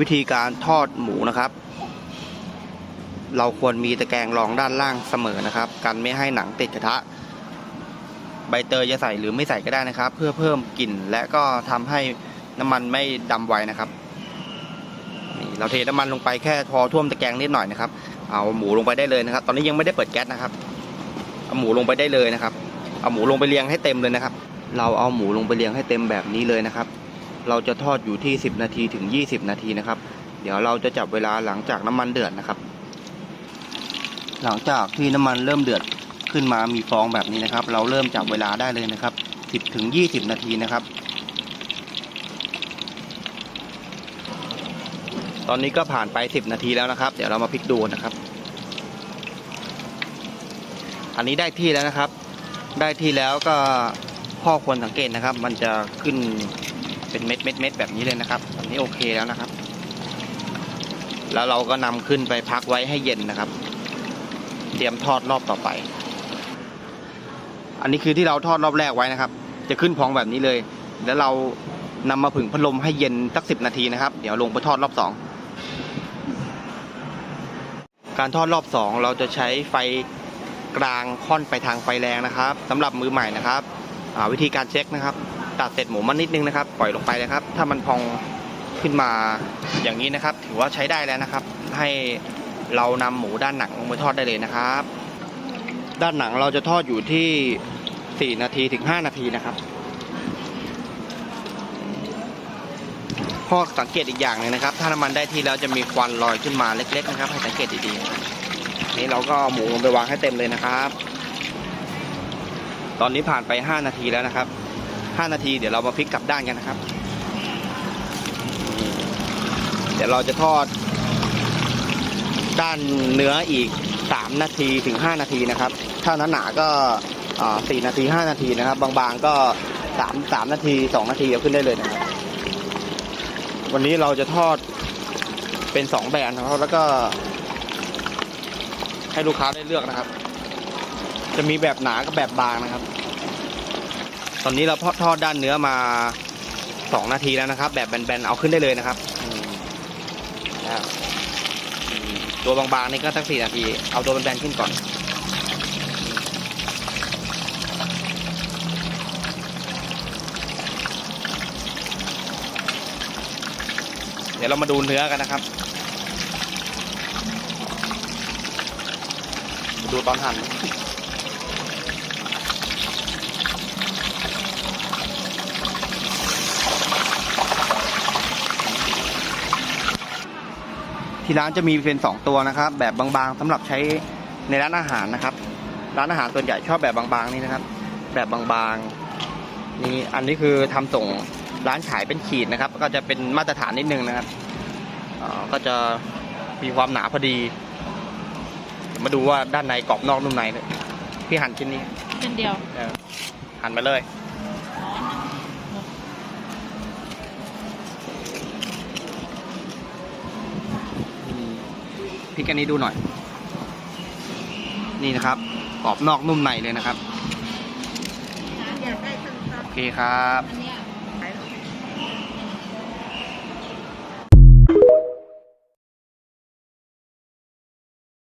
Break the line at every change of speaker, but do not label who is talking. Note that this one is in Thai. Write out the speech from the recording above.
วิธีการทอดหมูนะครับ เราควรมีตะแกรงรองด้านล่างเสมอนะครับ กันไม่ให้หนังติดกระทะ ใบเตยจะใส่หรือไม่ใส่ก็ได้นะครับ เพื่อเพิ่มกลิ่นและก็ทำให้น้ำมันไม่ดำไวนะครับนี่เราเทน้ำมันลงไปแค่พอท่วมตะแกรงนิดหน่อยนะครับ เอาหมูลงไปได้เลยนะครับ ตอนนี้ยังไม่ได้เปิดแก๊สนะครับเอาหมูลงไปได้เลยนะครับ เอาหมูลงไปเรียงให้เต็มเลยนะครับ เราเอาหมูลงไปเรียงให้เต็มแบบนี้เลยนะครับ เราจะทอดอยู่ที่ 10 นาทีถึง 20 นาทีนะครับ เดี๋ยวเราจะจับเวลาหลังจากน้ำมันเดือดนะครับ หลังจากที่น้ำมันเริ่มเดือดขึ้นมามีฟองแบบนี้นะครับ เราเริ่มจับเวลาได้เลยนะครับ 10 ถึง 20 นาทีนะครับ ตอนนี้ก็ผ่านไป 10 นาทีแล้วนะครับ เดี๋ยวเรามาพลิกดูนะครับ อันนี้ได้ที่แล้วนะครับ ได้ที่แล้วก็ข้อควรสังเกตนะครับ มันจะขึ้น เป็นเม็ดเม็ดเม็ดแบบนี้เลยนะครับอันนี้โอเคแล้วนะครับ แล้วเราก็นำขึ้นไปพักไว้ให้เย็นนะครับ เตรียมทอดรอบต่อไป อันนี้คือที่เราทอดรอบแรกไว้นะครับ จะขึ้นพองแบบนี้เลย แล้วเรานำมาผึ่งพัดลมให้เย็นสักสิบนาทีนะครับ เดี๋ยวลงไปทอดรอบสองการทอดรอบสองเราจะใช้ไฟกลางค่อนไปทางไฟแรงนะครับสำหรับมือใหม่นะครับอ่าวิธีการเช็คนะครับ ตัดเศษหมูมันนิดนึงนะครับ ปล่อยลงไปนะครับ ถ้ามันพองขึ้นมาอย่างนี้นะครับ ถือว่าใช้ได้แล้วนะครับ ให้เรานำหมูด้านหนังลงไปทอดได้เลยนะครับ ด้านหนังเราจะทอดอยู่ที่ 4 นาทีถึง 5 นาทีนะครับข้อสังเกตอีกอย่างหนึงนะครับ ถ้าน้ำมันได้ที่แล้วจะมีควันลอยขึ้นมาเล็ก ๆ นะครับ ให้สังเกตดีๆนี่เราก็เอาหมูลงไปวางให้เต็มเลยนะครับ ตอนนี้ผ่านไป 5 นาทีแล้วนะครับ 5 นาที เดี๋ยวเรามาพลิกกลับด้านกันนะครับ เดี๋ยวเราจะทอด ด้านเนื้ออีก 3 นาทีถึง 5 นาทีนะครับ ถ้าหนาๆก็4นาที 5 นาทีนะครับ บางๆก็ 3 3 นาที 2 นาทีเอาขึ้นได้เลยนะครับ วันนี้เราจะทอดเป็น 2 แบบนะครับ แล้วก็ให้ลูกค้าได้เลือกนะครับ จะมีแบบหนากับแบบบางนะครับ ตอนนี้เราทอดด้านเนื้อมา2นาทีแล้วนะครับ แบบแบนๆเอาขึ้นได้เลยนะครับอืมนะครับตัวบางๆนี่ก็สักสี่นาที เอาตัวแบนๆขึ้นก่อนเดี๋ยวเรามาดูเนื้อกันนะครับ ดูตอนหั่น ที่ร้านจะมีเป็นสองตัวนะครับ แบบบางๆสำหรับใช้ในร้านอาหารนะครับ ร้านอาหารส่วนใหญ่ชอบแบบบางๆนี่นะครับ แบบบางๆนี่อันนี้คือทำส่งร้านขายเป็นขีดนะครับ ก็จะเป็นมาตรฐานนิดนึงนะครับอ่าก็จะมีความหนาพอดีเดี๋ยวมาดูว่าด้านในกรอบนอกนุ่มในเลยพี่หั่นชิ้นนี้
เป็นเดียว
เออหั่นมาเลย พริกอันนี้ดูหน่อย นี่นะครับกรอบนอกนุ่มในเลยนะครับ
อยากได้สั้น
โอเคครับ
ๆอันเนี้ย